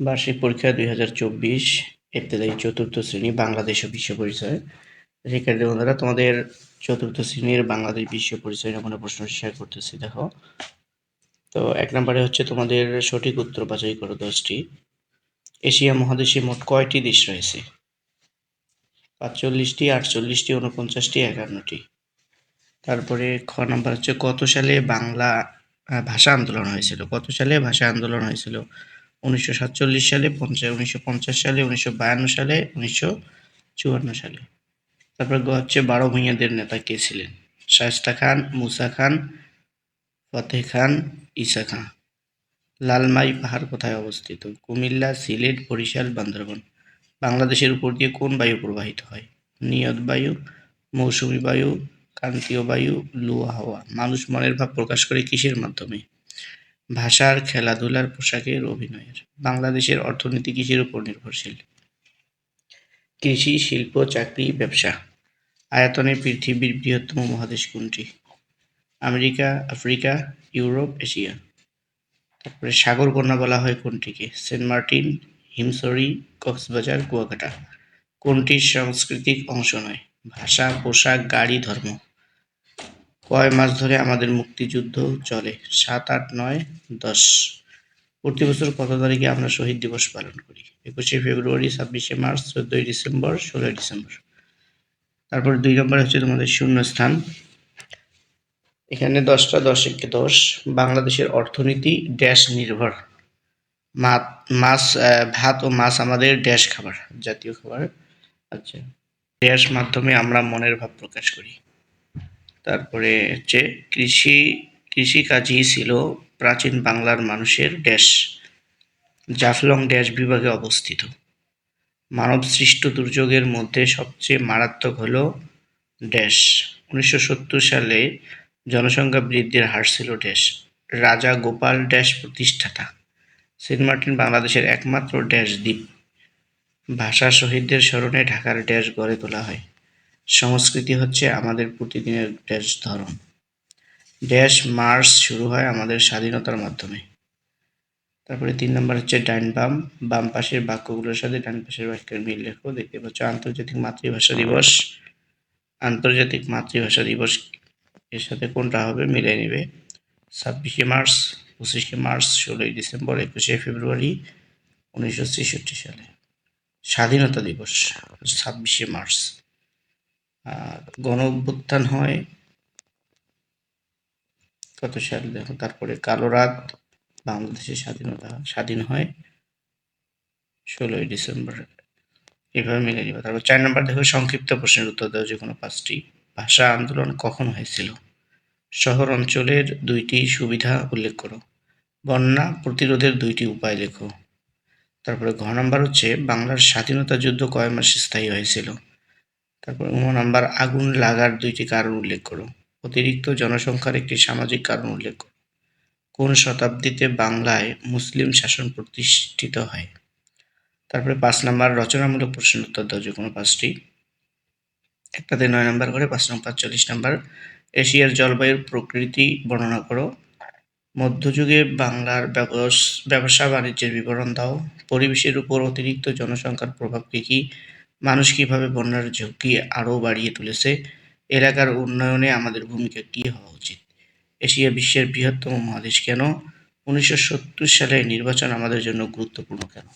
বার্ষিক পরীক্ষা দুই হাজার চব্বিশ ইত্যাদি চতুর্থ শ্রেণি বাংলাদেশ ও বিশ্ব পরিচয়। শিক্ষার্থী বন্ধুরা, তোমাদের চতুর্থ শ্রেণির বাংলাদেশ বিশ্ব পরিচয় নামে প্রশ্ন শেয়ার করতেছি, দেখো। তো এক নম্বরে হচ্ছে তোমাদের সঠিক উত্তর বাছাই করো দশটি। এশিয়া মহাদেশে মোট কয়টি দেশ রয়েছে? পাঁচচল্লিশটি, আটচল্লিশটি উনপঞ্চাশটি একান্নটি। তারপরে খ নাম্বার হচ্ছে, কত সালে বাংলা ভাষা আন্দোলন হয়েছিল? কত সালে ভাষা আন্দোলন হয়েছিল? উনিশশো সাতচল্লিশ সালে পঞ্চাশ উনিশশো পঞ্চাশ সালে, উনিশশো বায়ান্ন সালে, উনিশশো চুয়ান্ন সালে। তারপর হচ্ছে বারো ভূঁইয়াদের নেতা কে ছিলেন? শায়েস্তা খান, মুসা খান, ফতেহ খান, ঈসা খান। লালমাই পাহাড় কোথায় অবস্থিত? কুমিল্লা, সিলেট, বরিশাল, বান্দরবন। বাংলাদেশের উপর দিয়ে কোন বায়ু প্রবাহিত হয়? নিয়ত বায়ু, মৌসুমী বায়ু, ক্রান্তীয় বায়ু লুয়া হাওয়া মানুষ মনের ভাব প্রকাশ করে কিসের মাধ্যমে? ভাষার খেলাধুলার পোশাকের অভিনয়ের। বাংলাদেশের অর্থনীতি কৃষির উপর নির্ভরশীল। কৃষি, শিল্প, চাকরি, ব্যবসা। আয়তনে পৃথিবীর বৃহত্তম মহাদেশ কোনটি? America, Africa, Europe, Asia. তারপরে সাগর কন্যা বলা হয় কোনটিকে? সেন্ট মার্টিন, হিমসরি, কক্সবাজার, কুয়াকাটা। কোনটির সাংস্কৃতিক অংশ নয়? ভাষা, পোশাক, গাড়ি, ধর্ম। কয় মাস ধরে আমাদের মুক্তিযুদ্ধ চলে? সাত, আট, নয়, দশ। প্রতি বছর কত তারিখে আমরা শহীদ দিবস পালন করি? একুশে ফেব্রুয়ারি, ছাব্বিশে মার্চ, চোদ্দই ডিসেম্বর, ষোলোই ডিসেম্বর। তারপর দুই নম্বর হচ্ছে তোমাদের শূন্যস্থান। এখানে দশটা দশকে দশ। বাংলাদেশের অর্থনীতি ড্যাশ নির্ভর। মাছ ভাত ও মাছ আমাদের ড্যাশ খাবার, জাতীয় খাবার। আচ্ছা ড্যাশ মাধ্যমে আমরা মনের ভাব প্রকাশ করি। তারপরে হচ্ছে কৃষি কৃষিকাজই ছিল প্রাচীন বাংলার মানুষের ড্যাশ, জাফলং ড্যাশ বিভাগে অবস্থিত। মানব সৃষ্ট দুর্যোগের মধ্যে সবচেয়ে মারাত্মক হল ড্যাশ। উনিশশো সত্তর সালে জনসংখ্যা বৃদ্ধির হার ছিল ড্যাশ, রাজা গোপাল ড্যাশ প্রতিষ্ঠাতা। সেন্ট মার্টিন বাংলাদেশের একমাত্র ড্যাশ দ্বীপ। ভাষা শহীদদের স্মরণে ঢাকার ড্যাশ গড়ে তোলা হয়। সংস্কৃতি হচ্ছে আমাদের প্রতিদিনের ড্যাশ ধরন। ড্যাশ মার্চ শুরু হয় আমাদের স্বাধীনতার মাধ্যমে। তারপরে তিন নম্বর হচ্ছে ডাইন বাম বাম পাশের বাক্যগুলোর সাথে ডান পাশের বাক্যের মিল লেখো দেখতে পাচ্ছ আন্তর্জাতিক মাতৃভাষা দিবস। আন্তর্জাতিক মাতৃভাষা দিবস এর সাথে কোনটা হবে মিলে নেবে। ছাব্বিশে মার্চ, পঁচিশে মার্চ, ষোলোই ডিসেম্বর, একুশে ফেব্রুয়ারি উনিশশো ছেষট্টি সালে। স্বাধীনতা দিবস, ছাব্বিশে মার্চ। গণ অভ্যুত্থান হয়। কত সাল? দেখো, তারপরে কালো রাত, বাংলাদেশের স্বাধীনতা, স্বাধীন হয় ষোলোই ডিসেম্বর। এভাবে মিলে নিবা। তারপর চার নম্বর, দেখো, সংক্ষিপ্ত প্রশ্নের উত্তর দেওয়া যে কোনো পাঁচটি। ভাষা আন্দোলন কখন হয়েছিল? শহর অঞ্চলের দুইটি সুবিধা উল্লেখ করো। বন্যা প্রতিরোধের দুইটি উপায় লেখো। তারপরে ঘ নাম্বার হচ্ছে, বাংলার স্বাধীনতা যুদ্ধ কয় মাস স্থায়ী হয়েছিল? তারপরে নাম্বার আগুন লাগার দুইটি কারণ উল্লেখ করো অতিরিক্ত জনসংখ্যার একটি সামাজিক কারণ উল্লেখ করো কোন শতাব্দীতে বাংলায় মুসলিম শাসন প্রতিষ্ঠিত হয়? তারপরে পাঁচ নাম্বার, রচনামূলক প্রশ্নের উত্তর দাও যে কোনো পাঁচটি। একটাতে নয় নাম্বার করে, পাঁচ নম্বর চল্লিশ নাম্বার। এশিয়ার জলবায়ুর প্রকৃতি বর্ণনা করো। মধ্যযুগে বাংলার ব্যবসা বাণিজ্যের বিবরণ দাও। পরিবেশের উপর অতিরিক্ত জনসংখ্যার প্রভাব কী কি? মানুষ কীভাবে বন্যার ঝুঁকি আরও বাড়িয়ে তুলেছে, এলাকার উন্নয়নে আমাদের ভূমিকা কী হওয়া উচিত? এশিয়া বিশ্বের বৃহত্তম মহাদেশ কেন? উনিশশো সত্তর সালে নির্বাচন আমাদের জন্য গুরুত্বপূর্ণ কেন?